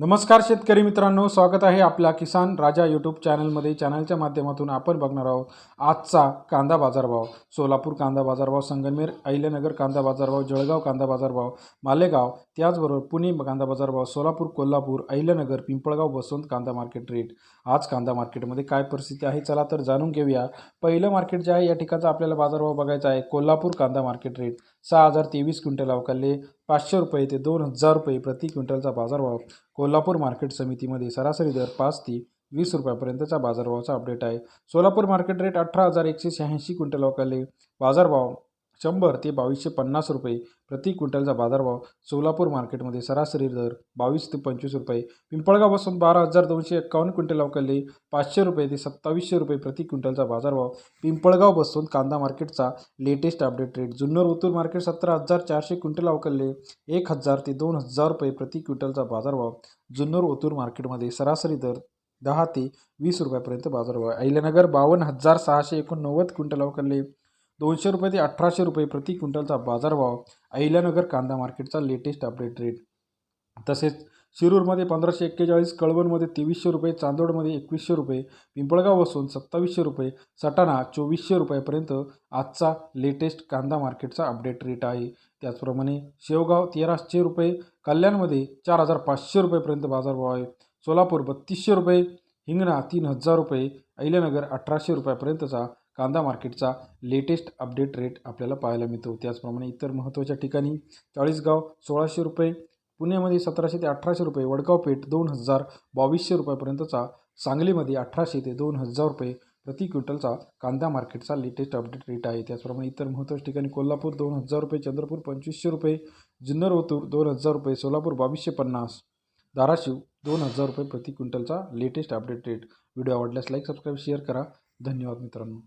नमस्कार शेतकरी मित्रांनो स्वागत आहे आपल्या किसान राजा यूट्यूब चॅनलमध्ये. चॅनलच्या माध्यमातून आपण बघणार आहोत आजचा कांदा बाजारभाव. सोलापूर कांदा बाजारभाव संगमेर अहिल्यानगर कांदा बाजारभाव जळगाव कांदा बाजारभाव मालेगाव त्याचबरोबर पुणे कांदा बाजारभाव सोलापूर कोल्हापूर अहिल्यानगर पिंपळगाव बसवंत कांदा मार्केट रेट. आज कांदा मार्केटमध्ये काय परिस्थिती आहे चला तर जाणून घेऊया. पहिलं मार्केट जे आहे या ठिकाणचा आपल्याला बाजारभाव बघायचा आहे. कोल्हापूर कांदा मार्केट रेट सहा हजार तेवीस क्विंटल अवकाले पाचशे रुपये ते दोन हजार रुपये प्रति क्विंटलचा बाजारभाव. कोल्हापूर मार्केट समितीमध्ये सरासरी दर पाच ते वीस रुपयापर्यंतचा बाजारभावाचा अपडेट आहे. सोलापूर मार्केट रेट अठरा हजार एकशे शहाऐंशी क्विंटल अवकाले बाजारभाव शंभर ते बावीसशे पन्नास रुपये प्रति क्विंटलचा बाजारभाव सोलापूर मार्केटमध्ये सरासरी दर बावीस ते पंचवीस रुपये. पिंपळगाव बसून बारा हजार दोनशे एक्कावन्न क्विंटल अवकाले पाचशे रुपये ते सत्तावीसशे रुपये प्रति क्विंटलचा बाजारभाव. पिंपळगाव बसून कांदा मार्केटचा latest update rate Junnar Uttur market सतरा हजार चारशे क्विंटल अवकाले एक हजार ते दोन हजार रुपये प्रति क्विंटलचा बाजारभाव. जुन्नर ओतूर मार्केटमध्ये सरासरी दर दहा ते वीस रुपयापर्यंत बाजारभाव. अहिल्यानगर बावन्न हजार सहाशे एकोणनव्वद क्विंटल अवकाले दोनशे रुपये ते अठराशे रुपये प्रति क्विंटलचा बाजारभाव अहिल्यानगर कांदा मार्केटचा लेटेस्ट अपडेट रेट. तसेच शिरूरमध्ये पंधराशे एक्केचाळीस कळवणमध्ये तेवीसशे रुपये चांदोडमध्ये एकवीसशे रुपये पिंपळगाव वसून सत्तावीसशे रुपये सटाणा चोवीसशे रुपयापर्यंत आजचा लेटेस्ट कांदा मार्केटचा अपडेट रेट आहे. त्याचप्रमाणे शेवगाव तेराशे रुपये कल्याणमध्ये चार हजार पाचशे रुपयेपर्यंत बाजारभाव आहे. सोलापूर बत्तीसशे रुपये हिंगणा तीन हजार रुपये अहिल्यानगर अठराशे रुपयापर्यंतचा कांदा मार्केटचा लेटेस्ट अपडेट रेट आपल्याला पाहायला मिळतो. त्याचप्रमाणे इतर महत्त्वाच्या ठिकाणी चाळीसगाव सोळाशे रुपये पुण्यामध्ये सतराशे ते अठराशे रुपये वडगाव पेठ दोन हजार बावीसशे रुपयापर्यंतचा सांगलीमध्ये अठराशे ते दोन हजार रुपये प्रति क्विंटलचा कांदा मार्केटचा लेटेस्ट अपडेट रेट आहे. त्याचप्रमाणे इतर महत्त्वाच्या ठिकाणी कोल्हापूर दोन हजार रुपये चंद्रपूर पंचवीसशे रुपये जुन्नर ओतूर दोन हजार रुपये सोलापूर बावीसशे पन्नास धाराशिव दोन हजार रुपये प्रति क्विंटलचा लेटेस्ट अपडेट रेट. व्हिडिओ आवडल्यास लाईक सबस्क्राईब शेअर करा. धन्यवाद मित्रांनो